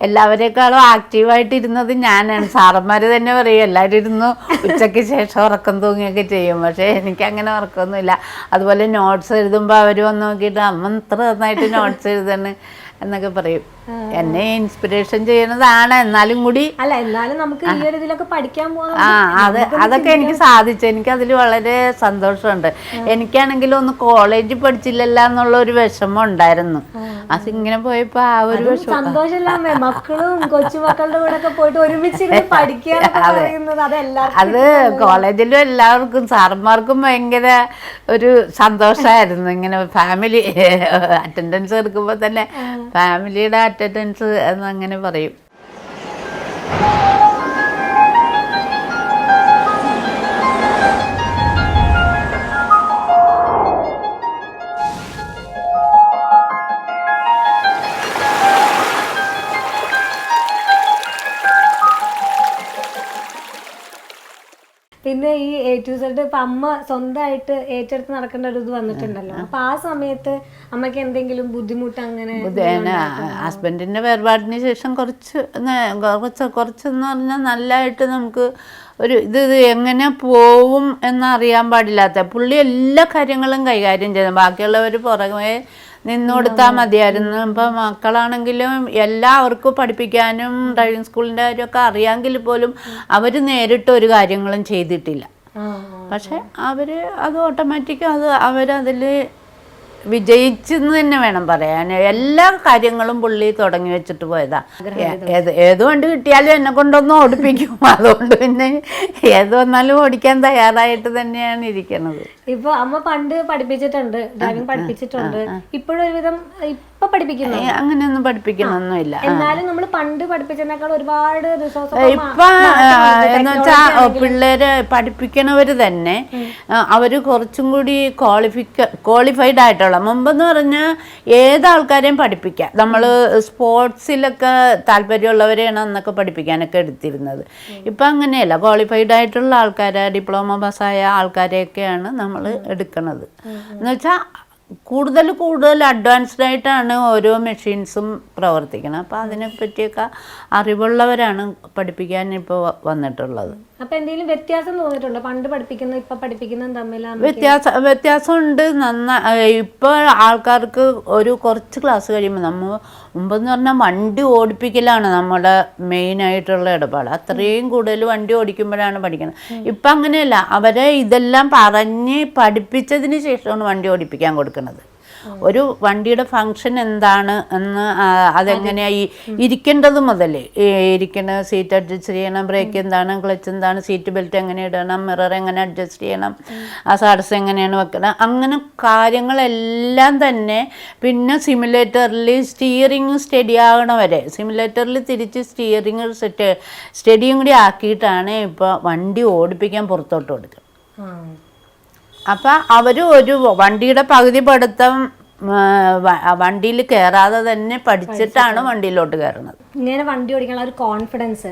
എല്ലാവരെക്കാളും ആക്റ്റീവായിട്ട് ഇരുന്നത് ഞാനാണ്. സാറന്മാര് തന്നെ പറയും എല്ലാവരും ഇരുന്ന് ഉച്ചയ്ക്ക് ശേഷം ഉറക്കം തൂങ്ങിയൊക്കെ ചെയ്യും. പക്ഷെ എനിക്ക് അങ്ങനെ ഉറക്കമൊന്നുമില്ല അതുപോലെ നോട്ട്സ് എഴുതുമ്പോൾ അവർ വന്ന് നോക്കിയിട്ട് അമ്മ ഇത്ര നന്നായിട്ട് നോട്ട്സ് എഴുതാണ്. എന്നൊക്കെ പറയും. എന്നെ ഇൻസ്പിറേഷൻ ചെയ്യുന്നതാണ്. എന്നാലും കൂടി അല്ല എന്നാലും നമുക്ക് ഈ ഒരു ഇതിലൊക്കെ പഠിക്കാൻ പോകാം ആ അത് അതൊക്കെ എനിക്ക് സാധിച്ചു. എനിക്ക് അതിൽ വളരെ സന്തോഷമുണ്ട്. എനിക്കാണെങ്കിലും ഒന്ന് കോളേജിൽ പഠിച്ചില്ലല്ല എന്നുള്ള ഒരു വിഷമം ഉണ്ടായിരുന്നു. അത് ഇങ്ങനെ പോയപ്പോ ആ ഒരു വിഷമം. സന്തോഷമില്ലാമേ മക്കളും കൊച്ചുമക്കളുടെ കൂടെ ഒക്കെ പോയിട്ട് ഒരുമിച്ച് [laughs] പഠിക്കുക അത്. കോളേജിലും എല്ലാവർക്കും സാറന്മാർക്കും ഭയങ്കര ഒരു സന്തോഷമായിരുന്നു ഇങ്ങനെ ഫാമിലി അറ്റൻഡൻസ് എടുക്കുമ്പോൾ തന്നെ ഫാമിലിയുടെ അറ്റൻഡൻസ് എന്നങ്ങനെ പറയും. പിന്നെ ഈ എ ടു സെഡ് ഇപ്പൊ അമ്മ സ്വന്തമായിട്ട് ഏറ്റെടുത്ത് നടക്കേണ്ട ഒരു ഇത് വന്നിട്ടുണ്ടല്ലോ. അപ്പൊ ആ സമയത്ത് അമ്മയ്ക്ക് എന്തെങ്കിലും ബുദ്ധിമുട്ട് അങ്ങനെ ഹസ്ബൻഡിന്റെ വേർപാടിന് ശേഷം കുറച്ച് കുറച്ച് കുറച്ചെന്ന് പറഞ്ഞാൽ നല്ലതായിട്ട് നമുക്ക് ഒരു ഇത് ഇത് എങ്ങനെ പോവും എന്നറിയാൻ പാടില്ലാത്ത പുള്ളി എല്ലാ കാര്യങ്ങളും കൈകാര്യം ചെയ്യുന്നു ബാക്കിയുള്ളവർ പുറമെ നിന്ന് കൊടുത്താൽ മതിയായിരുന്നു. ഇപ്പം മക്കളാണെങ്കിലും എല്ലാവർക്കും പഠിപ്പിക്കാനും ഡ്രൈവിംഗ് സ്കൂളിന്റെ കാര്യമൊക്കെ അറിയാമെങ്കിൽ പോലും അവർ നേരിട്ട് ഒരു കാര്യങ്ങളും ചെയ്തിട്ടില്ല. പക്ഷെ അവർ അത് ഓട്ടോമാറ്റിക് അത് അവരതിൽ വിജയിച്ചെന്ന് തന്നെ വേണം പറയാൻ. എല്ലാ കാര്യങ്ങളും പുള്ളി തുടങ്ങി വെച്ചിട്ട് പോയതാ. ഏത് ഏത് വണ്ടി കിട്ടിയാലും എന്നെ കൊണ്ടൊന്നും ഓടിപ്പിക്കും. [laughs] അതുകൊണ്ട് പിന്നെ ഏത് വന്നാലും ഓടിക്കാൻ തയ്യാറായിട്ട് തന്നെയാണ് ഇരിക്കുന്നത് ഇപ്പൊ അമ്മ പണ്ട് പഠിപ്പിച്ചിട്ടുണ്ട് ഡ്രൈവിംഗ് പഠിപ്പിച്ചിട്ടുണ്ട്. ഇപ്പോഴും ഒരുവിധം ഇപ്പൊ പഠിപ്പിക്കുന്നു? ഏ, അങ്ങനെയൊന്നും പഠിപ്പിക്കണമൊന്നുമില്ല എന്നാലും നമ്മൾ പണ്ട് പഠിപ്പിച്ചതിനേക്കാൾ ഒരുപാട് ഇപ്പൊ എന്ന് പിള്ളേര് പഠിപ്പിക്കണവര് തന്നെ അവർ കുറച്ചും കൂടി ക്വാളിഫിക്ക ക്വാളിഫൈഡ് ആയിട്ടുള്ള മുമ്പെന്ന് പറഞ്ഞാൽ ഏത് ആൾക്കാരെയും പഠിപ്പിക്കാം. നമ്മൾ സ്പോർട്സിലൊക്കെ താല്പര്യമുള്ളവരെയാണ് അന്നൊക്കെ പഠിപ്പിക്കാനൊക്കെ എടുത്തിരുന്നത്. ഇപ്പൊ അങ്ങനെയല്ല ക്വാളിഫൈഡ് ആയിട്ടുള്ള ആൾക്കാരെ ഡിപ്ലോമ പാസ്സായ ആൾക്കാരെയൊക്കെയാണ് നമ്മൾ എടുക്കണത്. എന്ന് വെച്ചാൽ കൂടുതൽ കൂടുതൽ അഡ്വാൻസ്ഡ് ആയിട്ടാണ് ഓരോ മെഷീൻസും പ്രവർത്തിക്കുന്നത്. അപ്പോൾ അതിനെപ്പറ്റിയൊക്കെ അറിവുള്ളവരാണ് പഠിപ്പിക്കാൻ ഇപ്പോൾ വന്നിട്ടുള്ളത്. അപ്പോൾ എന്തെങ്കിലും വ്യത്യാസം തോന്നിയിട്ടുണ്ടോ? പണ്ട് പഠിപ്പിക്കുന്ന ഇപ്പോൾ പഠിപ്പിക്കുന്നതും തമ്മിലാണ് വ്യത്യാസം വ്യത്യാസമുണ്ട്. നന്നാ ഇപ്പോൾ ആൾക്കാർക്ക് ഒരു കുറച്ച് ക്ലാസ് കഴിയുമ്പോൾ നമ്മൾ മുമ്പെന്ന് പറഞ്ഞാൽ വണ്ടി ഓടിപ്പിക്കലാണ് നമ്മുടെ മെയിൻ ആയിട്ടുള്ള ഇടപാട്. അത്രയും കൂടുതൽ വണ്ടി ഓടിക്കുമ്പോഴാണ് പഠിക്കുന്നത് ഇപ്പം അങ്ങനെയല്ല അവരെ ഇതെല്ലാം പറഞ്ഞ് പഠിപ്പിച്ചതിന് ശേഷമാണ് വണ്ടി ഓടിപ്പിക്കാൻ കൊടുക്കുന്നത് ഒരു വണ്ടിയുടെ ഫങ്ഷൻ എന്താണ് എന്ന് അതെങ്ങനെയായി ഈ ഇരിക്കേണ്ടത് മുതൽ ഇരിക്കണ സീറ്റ് അഡ്ജസ്റ്റ് ചെയ്യണം ബ്രേക്ക് എന്താണ് ക്ലച്ച് എന്താണ് സീറ്റ് ബെൽറ്റ് എങ്ങനെ ഇടണം മിറർ എങ്ങനെ അഡ്ജസ്റ്റ് ചെയ്യണം ആ സാഡ്സ് എങ്ങനെയാണ് വെക്കണം അങ്ങനെ കാര്യങ്ങളെല്ലാം തന്നെ പിന്നെ സിമുലേറ്ററിൽ സ്റ്റിയറിങ് സ്റ്റഡി ആകണ വരെ സിമുലേറ്ററിൽ തിരിച്ച് സ്റ്റിയറിങ് സെറ്റ് സ്റ്റഡിയും കൂടി ആക്കിയിട്ടാണ് ഇപ്പോൾ വണ്ടി ഓടിപ്പിക്കാൻ പുറത്തോട്ട് കൊടുക്കുക അപ്പം അവർ ഒരു വണ്ടിയുടെ പകുതി പഠിത്തം വണ്ടിയിൽ കയറാതെ തന്നെ പഠിച്ചിട്ടാണ് വണ്ടിയിലോട്ട് കയറുന്നത്. ഇങ്ങനെ വണ്ടി ഓടിക്കാനുള്ള ഒരു കോൺഫിഡൻസ്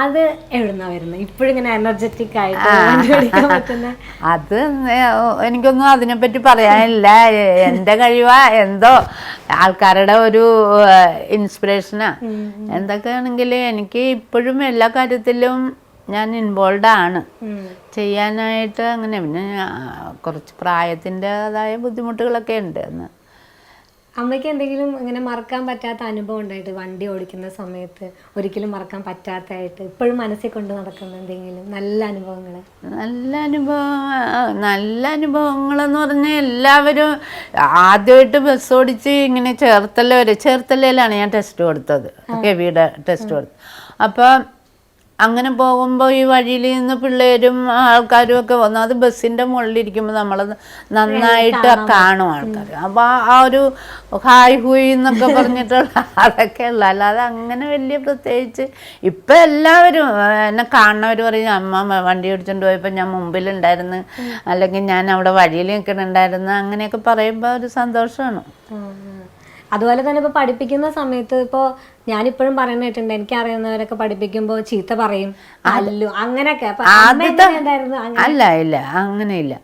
അത് എവിടുന്നാ വരുന്നത്? ഇപ്പോഴും ഇങ്ങനെ എനർജറ്റിക് ആയിട്ട് [laughs] അത് എനിക്കൊന്നും അതിനെപ്പറ്റി പറയാനില്ല. എന്റെ എന്റെ കഴിവാ. എന്തോ ആൾക്കാരുടെ ഒരു ഇൻസ്പിറേഷനാ എന്തൊക്കെയാണെങ്കിൽ എനിക്ക് ഇപ്പോഴും എല്ലാ കാര്യത്തിലും ഞാൻ ഇൻവോൾവ് ആണ്. ചെയ്യാനായിട്ട് അങ്ങനെ പിന്നെ കുറച്ച് പ്രായത്തിന്റെതായ ബുദ്ധിമുട്ടുകളൊക്കെ ഉണ്ട് എന്ന് അമ്മയ്ക്ക് എന്തെങ്കിലും ഇങ്ങനെ മറക്കാൻ പറ്റാത്ത അനുഭവം ഉണ്ടായിട്ട് വണ്ടി ഓടിക്കുന്ന സമയത്ത് ഒരിക്കലും മറക്കാൻ പറ്റാത്തതായിട്ട് ഇപ്പോഴും മനസ്സിൽ കൊണ്ട് നടക്കുന്ന എന്തെങ്കിലും നല്ല അനുഭവങ്ങൾ നല്ല അനുഭവം നല്ല അനുഭവങ്ങളെന്ന് പറഞ്ഞാൽ എല്ലാവരും ആദ്യമായിട്ട് ബസ് ഓടിച്ച് ഇങ്ങനെ ചേർത്തല വരെ ചേർത്തലയിലാണ് ഞാൻ ടെസ്റ്റ് കൊടുത്തത്. കെവിയുടെ ടെസ്റ്റ് കൊടുത്തത്. അപ്പം അങ്ങനെ പോകുമ്പോൾ ഈ വഴിയിൽ നിന്ന് പിള്ളേരും ആൾക്കാരും ഒക്കെ വന്നു അത് ബസ്സിന്റെ മുകളിലിരിക്കുമ്പോൾ നമ്മൾ നന്നായിട്ട് കാണും ആൾക്കാർ അപ്പോൾ ആ ഒരു ഹായ് ഹൂയ് എന്നൊക്കെ പറഞ്ഞിട്ടുള്ള [laughs] അതൊക്കെ ഉള്ളു. അല്ലാതെ അങ്ങനെ വലിയ പ്രത്യേകിച്ച് ഇപ്പം എല്ലാവരും എന്നെ കാണുന്നവർ പറയും അമ്മ വണ്ടി ഓടിച്ചുകൊണ്ട് പോയപ്പോൾ ഞാൻ മുമ്പിലുണ്ടായിരുന്നു. അല്ലെങ്കിൽ ഞാൻ അവിടെ വഴിയിൽ നിൽക്കുന്നുണ്ടായിരുന്നു. അങ്ങനെയൊക്കെ പറയുമ്പോൾ ഒരു സന്തോഷമാണ്. അതുപോലെ തന്നെ ഇപ്പൊ പഠിപ്പിക്കുന്ന സമയത്ത് ഇപ്പോ ഞാനിപ്പോഴും പറയുന്ന കേട്ടിട്ടുണ്ട് എനിക്ക് അറിയുന്നവരൊക്കെ പഠിപ്പിക്കുമ്പോൾ ചീത്ത പറയും അല്ലു അങ്ങനെയൊക്കെ. ആദ്യത്തെ അല്ല ഇല്ല അങ്ങനെയില്ല.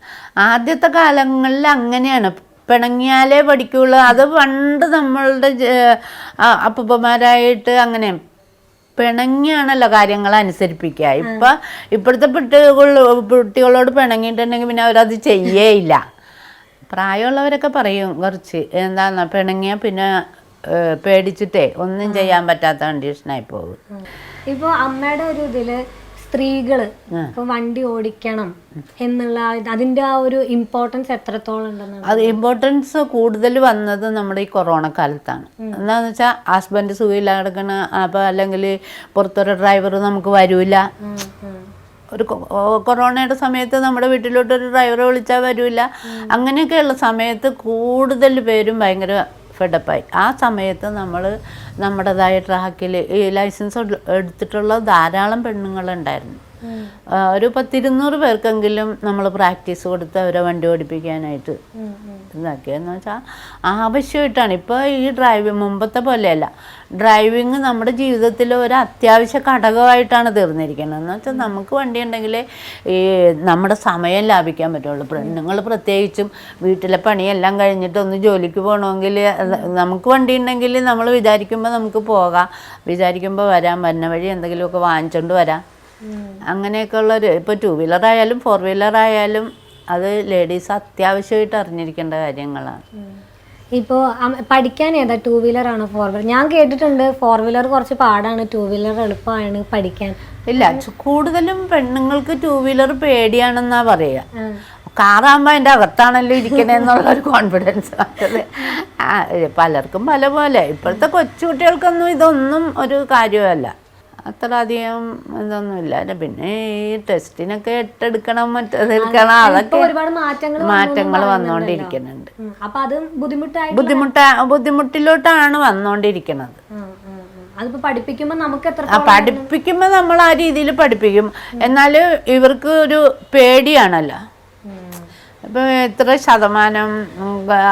ആദ്യത്തെ കാലങ്ങളിൽ അങ്ങനെയാണ്. പിണങ്ങിയാലേ പഠിക്കുള്ളൂ. അത് പണ്ട് നമ്മളുടെ അപ്പൂപ്പന്മാരായിട്ട് അങ്ങനെ പിണങ്ങിയാണല്ലോ കാര്യങ്ങൾ അനുസരിപ്പിക്കുക. ഇപ്പം ഇപ്പോഴത്തെ കുട്ടികൾ കുട്ടികളോട് പിണങ്ങിയിട്ടുണ്ടെങ്കിൽ പിന്നെ അവരത് ചെയ്യേയില്ല. പ്രായമുള്ളവരൊക്കെ പറയും കുറച്ച് എന്താന്ന പിണങ്ങിയാൽ പിന്നെ പേടിച്ചിട്ടേ ഒന്നും ചെയ്യാൻ പറ്റാത്ത കണ്ടീഷനായി പോകും. ഇപ്പൊ അമ്മയുടെ ഒരു ഇതിൽ സ്ത്രീകൾ ഇപ്പൊ വണ്ടി ഓടിക്കണം എന്നുള്ള അതിന്റെ ആ ഒരു ഇമ്പോർട്ടൻസ് എത്രത്തോളം അത് ഇമ്പോർട്ടൻസ് കൂടുതൽ വന്നത് നമ്മുടെ ഈ കൊറോണ കാലത്താണ്. എന്താന്ന് വെച്ചാൽ ഹസ്ബൻഡ് സുഖമില്ല കിടക്കണ അപ്പൊ അല്ലെങ്കിൽ പുറത്തൊരു ഡ്രൈവർ നമുക്ക് വരൂല. ഒരു കൊറോണയുടെ സമയത്ത് നമ്മുടെ വീട്ടിലോട്ട് ഒരു ഡ്രൈവറെ വിളിച്ചാൽ വരില്ല അങ്ങനെയൊക്കെയുള്ള സമയത്ത് കൂടുതൽ പേരും ഭയങ്കര ഫെഡപ്പായി ആ സമയത്ത് നമ്മൾ നമ്മുടേതായ ട്രാക്കിൽ ഈ ലൈസൻസ് എടുത്തിട്ടുള്ള ധാരാളം പെണ്ണുങ്ങളുണ്ടായിരുന്നു. ഒരു പത്തിരുന്നൂറ് പേർക്കെങ്കിലും നമ്മൾ പ്രാക്ടീസ് കൊടുത്ത് അവരെ വണ്ടി ഓടിപ്പിക്കാനായിട്ട്. ഇതാക്കിയെന്ന് വെച്ചാൽ ആവശ്യമായിട്ടാണ്. ഇപ്പോൾ ഈ ഡ്രൈവിംഗ് മുമ്പത്തെ പോലെയല്ല. ഡ്രൈവിങ് നമ്മുടെ ജീവിതത്തിൽ ഒരു അത്യാവശ്യ ഘടകമായിട്ടാണ് തീർന്നിരിക്കുന്നത്. എന്ന് വെച്ചാൽ നമുക്ക് വണ്ടി ഉണ്ടെങ്കിൽ ഈ നമ്മുടെ സമയം ലാഭിക്കാൻ പറ്റുള്ളൂ. പെണ്ണുങ്ങൾ പ്രത്യേകിച്ചും വീട്ടിലെ പണിയെല്ലാം കഴിഞ്ഞിട്ട് ഒന്ന് ജോലിക്ക് പോകണമെങ്കിൽ നമുക്ക് വണ്ടി ഉണ്ടെങ്കിൽ നമ്മൾ വിചാരിക്കുമ്പോൾ നമുക്ക് പോകാം. വിചാരിക്കുമ്പോൾ വരാം. വന്ന വഴി എന്തെങ്കിലുമൊക്കെ വാങ്ങിച്ചുകൊണ്ട് വരാം. ഉം. അങ്ങനെയൊക്കെ ഉള്ളൊരു ഇപ്പോൾ ടു വീലർ ആയാലും ഫോർ വീലർ ആയാലും അത് ലേഡീസ് അത്യാവശ്യമായിട്ട് അറിഞ്ഞിരിക്കേണ്ട കാര്യങ്ങളാണ്. ഇപ്പോൾ പഠിക്കാൻ ഏതാ? ടൂ വീലർ ആണോ ഫോർ വീലർ ഞാൻ കേട്ടിട്ടുണ്ട് ഫോർ വീലർ കുറച്ച് പാടാണ് ടൂ വീലർ എളുപ്പമാണ് പഠിക്കാൻ. ഇല്ല കൂടുതലും പെണ്ണുങ്ങൾക്ക് ടു വീലർ പേടിയാണെന്നാ പറയുക. കാറാകുമ്പോൾ അതിന്റെ അകത്താണല്ലോ ഇരിക്കണേന്നുള്ള ഒരു കോൺഫിഡൻസ് ആണ് പലർക്കും പല പോലെ. ഇപ്പോഴത്തെ കൊച്ചുകുട്ടികൾക്കൊന്നും ഇതൊന്നും ഒരു കാര്യമല്ല അത്ര അധികം ഇതൊന്നുമില്ല. അല്ല, പിന്നെ ഈ ടെസ്റ്റിനൊക്കെ എട്ടെടുക്കണം മറ്റെടുക്കണം അതൊക്കെ ഒരുപാട് മാറ്റങ്ങൾ വന്നുകൊണ്ടിരിക്കുന്നുണ്ട് ബുദ്ധിമുട്ട ബുദ്ധിമുട്ടിലോട്ടാണ് വന്നുകൊണ്ടിരിക്കുന്നത് പഠിപ്പിക്കുമ്പോൾ നമ്മൾ ആ രീതിയിൽ പഠിപ്പിക്കും. എന്നാൽ ഇവർക്ക് ഒരു പേടിയാണല്ലോ. ഇപ്പം എത്ര ശതമാനം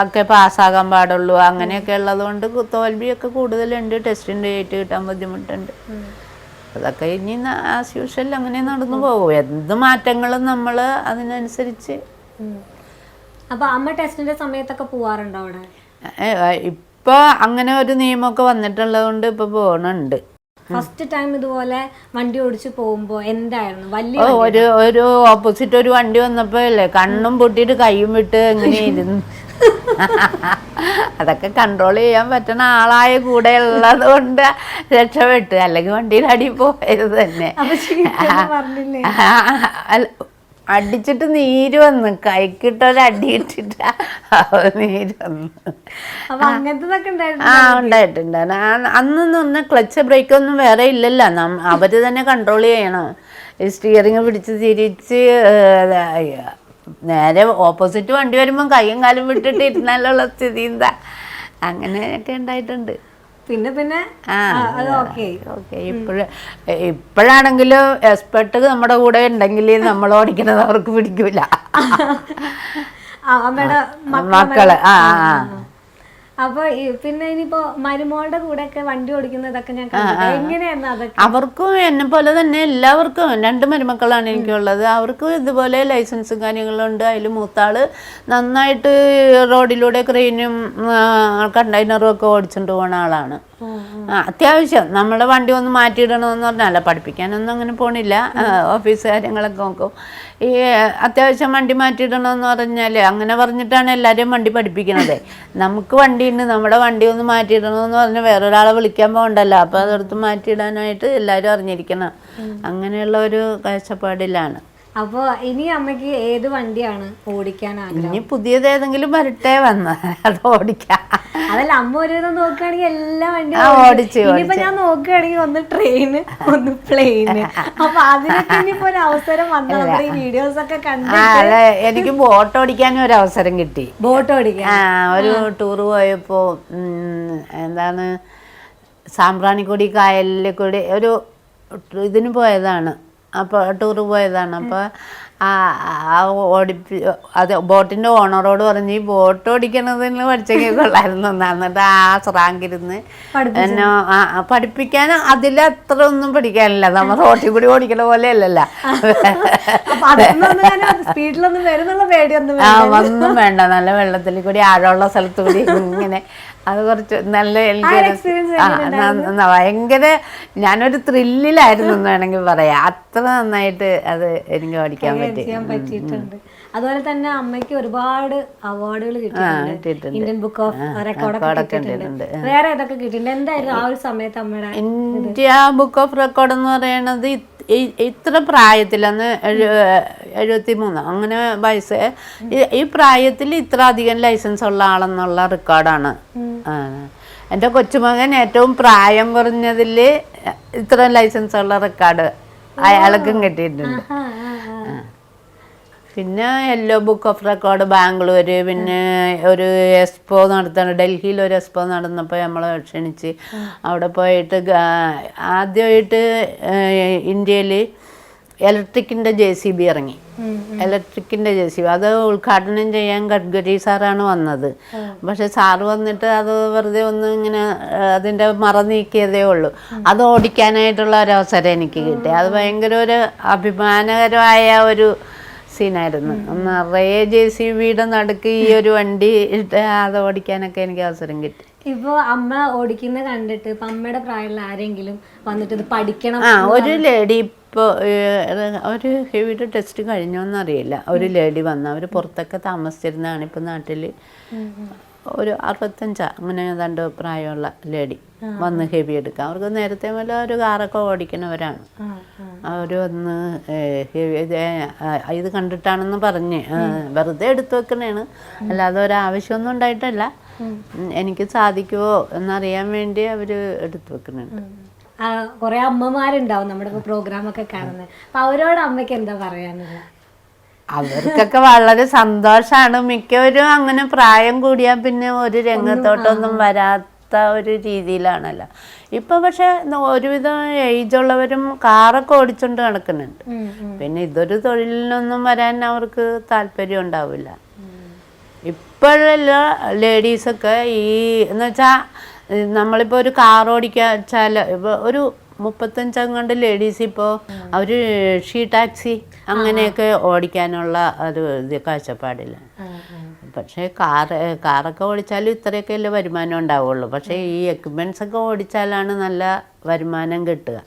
ഒക്കെ പാസ്സാകാൻ പാടുള്ളൂ. അങ്ങനെയൊക്കെ ഉള്ളത് കൊണ്ട് തോൽവിയൊക്കെ കൂടുതലുണ്ട്. ടെസ്റ്റിന്റെ ഡേറ്റ് കിട്ടാൻ ബുദ്ധിമുട്ടുണ്ട്. അതൊക്കെ ഇനി ആസ് യൂഷ്വൽ അങ്ങനെ നടന്നു പോകും. എന്ത് മാറ്റങ്ങളും നമ്മൾ അതിനനുസരിച്ച്. അപ്പൊ അമ്മ ടെസ്റ്റിന്റെ സമയത്തൊക്കെ പോവാറുണ്ടോ അവിടെ? ഇപ്പോൾ അങ്ങനെ ഒരു നിയമമൊക്കെ വന്നിട്ടുള്ളത് കൊണ്ട് ഇപ്പൊ പോകണുണ്ട് ഫസ്റ്റ് ടൈം ഇതുപോലെ വണ്ടി ഓടിച്ച് പോകുമ്പോ എന്തായിരുന്നു? വലിയ ഒരു ഒരു ഓപ്പോസിറ്റ് ഒരു വണ്ടി വന്നപ്പോ അല്ലേ കണ്ണും പൊട്ടിട്ട് കൈയും വിട്ട് എങ്ങനെ ഇരുന്നു അതൊക്കെ കൺട്രോൾ ചെയ്യാൻ പറ്റുന്ന ആളായ കൂടെ ഉള്ളത് കൊണ്ട് രക്ഷപ്പെട്ടു. അല്ലെങ്കിൽ വണ്ടിയിൽ അടി പോയത് തന്നെ. [laughs] അടിച്ചിട്ട് നീര് വന്ന്. കൈക്കിട്ടൊരു അടി ഇട്ടിട്ട് നീര് വന്നു. ആ ഉണ്ടായിട്ടുണ്ട്. അന്നൊന്നും പറഞ്ഞാൽ ക്ലച്ച് ബ്രേക്ക് ഒന്നും വേറെ ഇല്ലല്ലോ. അവർ തന്നെ കൺട്രോൾ ചെയ്യണം. ഈ സ്റ്റിയറിങ് പിടിച്ച് തിരിച്ച് നേരെ ഓപ്പോസിറ്റ് വണ്ടി വരുമ്പോൾ കയ്യും കാലും വിട്ടിട്ട് ഇരുന്നാലുള്ള സ്ഥിതി എന്താ? അങ്ങനെയൊക്കെ ഉണ്ടായിട്ടുണ്ട്. പിന്നെ പിന്നെ? ഇപ്പോഴും ഇപ്പോഴ് ഇപ്പോഴാണെങ്കിലും എക്സ്പെർട്ട് നമ്മുടെ കൂടെ ഉണ്ടെങ്കിൽ നമ്മൾ ഓടിക്കുന്നത് അവർക്ക് പിടിക്കൂല. മക്കൾ ആ, ആ. അപ്പൊ പിന്നെ ഇനിയിപ്പോ മരുമോളുടെ കൂടെ ഒക്കെ വണ്ടി ഓടിക്കുന്നതൊക്കെ ഞാൻ എങ്ങനെയായിരുന്നു അതൊക്കെ? അവർക്കും എന്നെ പോലെ തന്നെ എല്ലാവർക്കും രണ്ട് മരുമക്കളാണ് എനിക്കുള്ളത്. അവർക്കും ഇതുപോലെ ലൈസൻസും കാര്യങ്ങളും ഉണ്ട്. അതിൽ മൂത്താൾ നന്നായിട്ട് റോഡിലൂടെ ക്രെയിനും കണ്ടെയ്നറും ഒക്കെ ഓടിച്ചുകൊണ്ട് പോണ ആളാണ്. അത്യാവശ്യം. നമ്മുടെ വണ്ടി ഒന്ന് മാറ്റിയിടണമെന്ന് പറഞ്ഞാൽ പഠിപ്പിക്കാനൊന്നും അങ്ങനെ പോണില്ല. ഓഫീസ് കാര്യങ്ങളൊക്കെ നോക്കും. ഈ അത്യാവശ്യം വണ്ടി മാറ്റിയിടണമെന്ന് പറഞ്ഞാൽ അങ്ങനെ പറഞ്ഞിട്ടാണ് എല്ലാവരെയും വണ്ടി പഠിപ്പിക്കണത്. നമുക്ക് വണ്ടിയുണ്ട് നമ്മുടെ വണ്ടി ഒന്ന് മാറ്റിയിടണമെന്ന് പറഞ്ഞാൽ വേറൊരാളെ വിളിക്കാൻ പോകണ്ടല്ലോ. അപ്പോൾ അതെടുത്ത് മാറ്റിയിടാനായിട്ട് എല്ലാവരും അറിഞ്ഞിരിക്കണം. അങ്ങനെയുള്ള ഒരു കാഴ്ചപ്പാടിലാണ്. അപ്പൊ ഇനി അമ്മയ്ക്ക് ഏത് വണ്ടിയാണ് ഓടിക്കാൻ ആഗ്രഹം? ഇനി പുതിയത് ഏതെങ്കിലും വരട്ടെ വന്ന്. അത് ഓടിക്കാം. അതല്ല അമ്മ ഒരു വിധം നോക്കുകയാണെങ്കിൽ എല്ലാ വണ്ടിയും ഓടിച്ചു ഇനിയിപ്പോ ഞാൻ നോക്കുകയാണെങ്കിൽ ഒന്ന് ട്രെയിന് ഒന്ന് പ്ലെയിന് അപ്പൊ അതിനൊക്കെ ഇനിയിപ്പോ ഒരു അവസരം വന്ന നമ്മുടെ ഈ വീഡിയോസ് ഒക്കെ കണ്ടു എനിക്ക് ബോട്ട് ഓടിക്കാൻ ഒരു അവസരം കിട്ടി. ബോട്ട് ഓടിക്കാൻ? ഒരു ടൂർ പോയപ്പോ എന്താണ് സാമ്പ്രാണിക്കൊടി കായലിൽ കൂടി ഒരു ഇതിന് പോയതാണ്. അപ്പോൾ ടൂർ പോയതാണ്. അപ്പോൾ ആ ഓടിപ്പി അത് ബോട്ടിന്റെ ഓണറോട് പറഞ്ഞ് ഈ ബോട്ട് ഓടിക്കണതിന് പഠിച്ചെങ്കിൽ കൊള്ളായിരുന്നു എന്ന്. എന്നിട്ട് ആ സ്രാങ്കിരുന്ന് എന്നെ പഠിപ്പിക്കാൻ അതിൽ അതിലത്ര ഒന്നും പഠിക്കാനില്ല. നമ്മൾ റോട്ടിൽ കൂടി ഓടിക്കണ പോലെ അല്ലല്ലോ. സ്പീഡിലൊന്നും വരുന്നുള്ള പേടിയൊന്നും ആ ഒന്നും വേണ്ട. നല്ല വെള്ളത്തിൽ കൂടി ആഴമുള്ള സ്ഥലത്ത് കൂടി ഇങ്ങനെ അത് കുറച്ച് നല്ല എനിക്ക് ഭയങ്കര ഞാനൊരു ത്രില്ലിലായിരുന്നു എന്ന് വേണമെങ്കിൽ പറയാം. അത്ര നന്നായിട്ട് അത് എനിക്ക് പഠിക്കാൻ പറ്റിയിട്ടുണ്ട്. അതുപോലെ തന്നെ അമ്മയ്ക്ക് ഒരുപാട് അവാർഡുകൾ കിട്ടിയിട്ടുണ്ട്. ഇന്ത്യൻ ബുക്ക് ഓഫ് റെക്കോർഡൊക്കെ കിട്ടിയിട്ടുണ്ട്. വേറെ ഏതൊക്കെ കിട്ടിയിട്ടുണ്ട്? എന്തായിരുന്നു ആ ഒരു സമയത്ത് അമ്മയുടെ ഇന്ത്യ ബുക്ക് ഓഫ് റെക്കോർഡ് എന്ന് പറയുന്നത് ഇത്ര പ്രായത്തിലെന്ന് എഴുപത്തി മൂന്ന് അങ്ങനെ വയസ്സ്. ഈ- പ്രായത്തിൽ ഇത്ര അധികം ലൈസൻസ് ഉള്ള ആളെന്നുള്ള റെക്കോർഡാണ്. എന്റെ കൊച്ചുമകൻ ഏറ്റവും പ്രായം കുറഞ്ഞതിൽ ഇത്ര ലൈസൻസ് ഉള്ള റെക്കോർഡ് അയാൾക്കും കിട്ടിയിട്ടുണ്ട്. പിന്നെ yellow book of record Bangalore പിന്നെ ഒരു എക്സ്പോ നടത്താണ് ഡൽഹിയിൽ ഒരു എക്സ്പോ നടന്നപ്പോൾ നമ്മൾ ക്ഷണിച്ച് അവിടെ പോയിട്ട് ആദ്യമായിട്ട് ഇന്ത്യയിൽ ഇലക്ട്രിക്കിന്റെ ജെ സി ബി ഇറങ്ങി. ഇലക്ട്രിക്കിന്റെ ജെ സി ബി. അത് ഉദ്ഘാടനം ചെയ്യാൻ ഗഡ്കരി സാറാണ് വന്നത്. പക്ഷെ സാറ് വന്നിട്ട് അത് വെറുതെ ഒന്ന് ഇങ്ങനെ അതിന്റെ മറ നീക്കിയതേ ഉള്ളൂ. അത് ഓടിക്കാനായിട്ടുള്ള ഒരു അവസരം എനിക്ക് കിട്ടി. അത് ഭയങ്കര ഒരു അഭിമാനകരമായ ഒരു സീനായിരുന്നു. നിറയെ ജെ സി ബിയുടെ നടുക്ക് ഈ ഒരു വണ്ടി അത് ഓടിക്കാനൊക്കെ എനിക്ക് അവസരം കിട്ടി. ഇപ്പോ അമ്മ ഓടിക്കുന്ന കണ്ടിട്ട് ഇപ്പൊ അമ്മയുടെ പ്രായമുള്ള ആരെങ്കിലും വന്നിട്ട് ഇത് പഠിക്കണം ആ ഒരു ലേഡി ഇപ്പോൾ ഒരു ഹെവിയുടെ ടെസ്റ്റ് കഴിഞ്ഞോന്നറിയില്ല. ഒരു ലേഡി വന്ന അവർ പുറത്തൊക്കെ താമസിച്ചിരുന്നാണ് ഇപ്പം നാട്ടിൽ ഒരു അറുപത്തഞ്ചാ അങ്ങനെ ഏതാണ്ട് പ്രായമുള്ള ലേഡി വന്ന് ഹെവി എടുക്കാം അവർക്ക് നേരത്തെ മുതൽ ഒരു കാറൊക്കെ ഓടിക്കുന്നവരാണ്. അവർ വന്ന് ഹെവി ഇത് കണ്ടിട്ടാണെന്ന് പറഞ്ഞ് വെറുതെ എടുത്തു വെക്കണേണ് അല്ലാതെ ഒരാവശ്യമൊന്നും ഉണ്ടായിട്ടല്ല. എനിക്ക് സാധിക്കുമോ എന്നറിയാൻ വേണ്ടി അവർ എടുത്തു വെക്കുന്നുണ്ട്. കുറെ അമ്മമാരുണ്ടാവും നമ്മുടെ പ്രോഗ്രാം ഒക്കെ കാണുന്നത്. അപ്പൊ അവരോട് അമ്മയ്ക്ക് എന്താ പറയാനുള്ളത്? അവർക്കൊക്കെ വളരെ സന്തോഷാണ്. മിക്കവരും അങ്ങനെ പ്രായം കൂടിയാൽ പിന്നെ ഒരു രംഗത്തോട്ടൊന്നും വരാത്ത ഒരു രീതിയിലാണല്ലോ. ഇപ്പൊ പക്ഷെ ഒരുവിധം ഏജ് ഉള്ളവരും കാറൊക്കെ ഓടിച്ചോണ്ട് നടക്കുന്നുണ്ട്. പിന്നെ ഇതൊരു തൊഴിലിനൊന്നും വരാൻ അവർക്ക് താല്പര്യം ഉണ്ടാവില്ല. ഇപ്പോഴുള്ള ലേഡീസൊക്കെ ഈ എന്ന് വെച്ചാൽ നമ്മളിപ്പോൾ ഒരു കാർ ഓടിക്കാച്ചാൽ ഇപ്പൊ ഒരു മുപ്പത്തഞ്ചങ്ങാണ്ട് ലേഡീസ് ഇപ്പോൾ അവർ ഷീ ടാക്സി അങ്ങനെയൊക്കെ ഓടിക്കാനുള്ള ഒരു ഇത് കാഴ്ചപ്പാടില്ല. പക്ഷേ കാറ് കാറൊക്കെ ഓടിച്ചാലും ഇത്രയൊക്കെ അല്ലേ വരുമാനം ഉണ്ടാവുള്ളൂ പക്ഷേ ഈ എക്യുപ്മെന്റ്സ് ഒക്കെ ഓടിച്ചാലാണ് നല്ല വരുമാനം കിട്ടുക.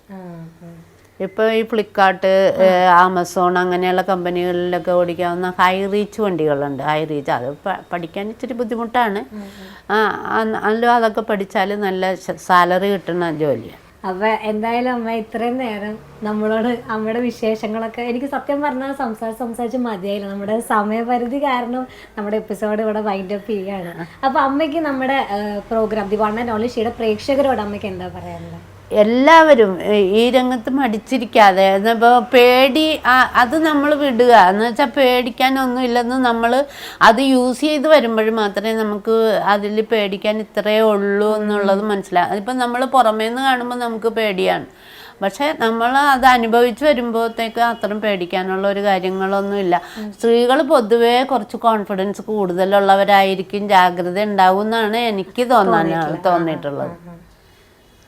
ഇപ്പോൾ ഈ ഫ്ലിപ്കാർട്ട് ആമസോൺ അങ്ങനെയുള്ള കമ്പനികളിലൊക്കെ ഓടിക്കാവുന്ന ഹൈ റീച്ച് വണ്ടികളുണ്ട് ഹൈ റീച്ച് അത് പഠിക്കാൻ ഇച്ചിരി ബുദ്ധിമുട്ടാണ് അല്ലോ അതൊക്കെ പഠിച്ചാൽ നല്ല സാലറി കിട്ടുന്ന ജോലിയാണ് അപ്പൊ എന്തായാലും അമ്മ ഇത്രയും നേരം നമ്മളോട് അമ്മയുടെ വിശേഷങ്ങളൊക്കെ എനിക്ക് സത്യം പറഞ്ഞാൽ സംസാരിച്ച് സംസാരിച്ച് മതിയായില്ല. നമ്മുടെ സമയപരിധി കാരണം നമ്മുടെ എപ്പിസോഡ് ഇവിടെ വൈൻഡ് അപ്പ് ചെയ്യാണ് അപ്പൊ അമ്മയ്ക്ക് നമ്മുടെ programme the one and only ഷീയുടെ പ്രേക്ഷകരോട് അമ്മയ്ക്ക് എന്താ പറയാനുള്ളത്? എല്ലാവരും ഈ രംഗത്ത് മടിച്ചിരിക്കാതെ ഇപ്പോൾ പേടി അത് നമ്മൾ വിടുക. എന്ന് വെച്ചാൽ പേടിക്കാനൊന്നുമില്ലെന്ന് നമ്മൾ അത് യൂസ് ചെയ്ത് വരുമ്പോഴും മാത്രമേ നമുക്ക് അതിൽ പേടിക്കാൻ ഇത്രയേ ഉള്ളൂ എന്നുള്ളത് മനസ്സിലാകും അതിപ്പോൾ നമ്മൾ പുറമേ നിന്ന് കാണുമ്പോൾ നമുക്ക് പേടിയാണ്. പക്ഷേ നമ്മൾ അത് അനുഭവിച്ച് വരുമ്പോഴത്തേക്ക് അത്രയും പേടിക്കാനുള്ള ഒരു കാര്യങ്ങളൊന്നുമില്ല സ്ത്രീകൾ പൊതുവേ കുറച്ച് കോൺഫിഡൻസ് കൂടുതലുള്ളവരായിരിക്കും ജാഗ്രത ഉണ്ടാവും എന്നാണ് എനിക്ക് തോന്നാൻ തോന്നിയിട്ടുള്ളത്.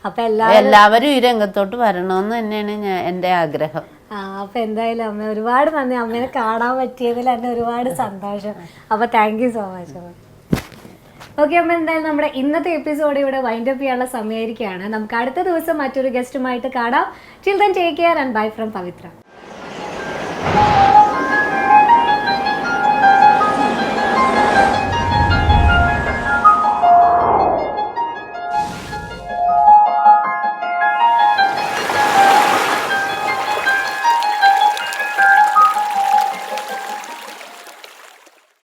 അപ്പൊ എല്ലാവരും ഈ രംഗത്തോട്ട് വരണമെന്ന് തന്നെയാണ് ഞാൻ എന്റെ ആഗ്രഹം. ആ അപ്പൊ എന്തായാലും അമ്മ ഒരുപാട് നന്ദി. അമ്മേനെ കാണാൻ പറ്റിയതിൽ തന്നെ ഒരുപാട് സന്തോഷം. അപ്പൊ താങ്ക് യു സോ മച്ച് അമ്മ. ഓക്കെ അമ്മ എന്തായാലും നമ്മുടെ ഇന്നത്തെ എപ്പിസോഡ് ഇവിടെ വൈൻഡ് അപ്പ് ചെയ്യാനുള്ള സമയമായിരിക്കുകയാണ്. നമുക്ക് അടുത്ത ദിവസം മറ്റൊരു ഗസ്റ്റുമായിട്ട് കാണാം. Children take care and bye from Pavithra.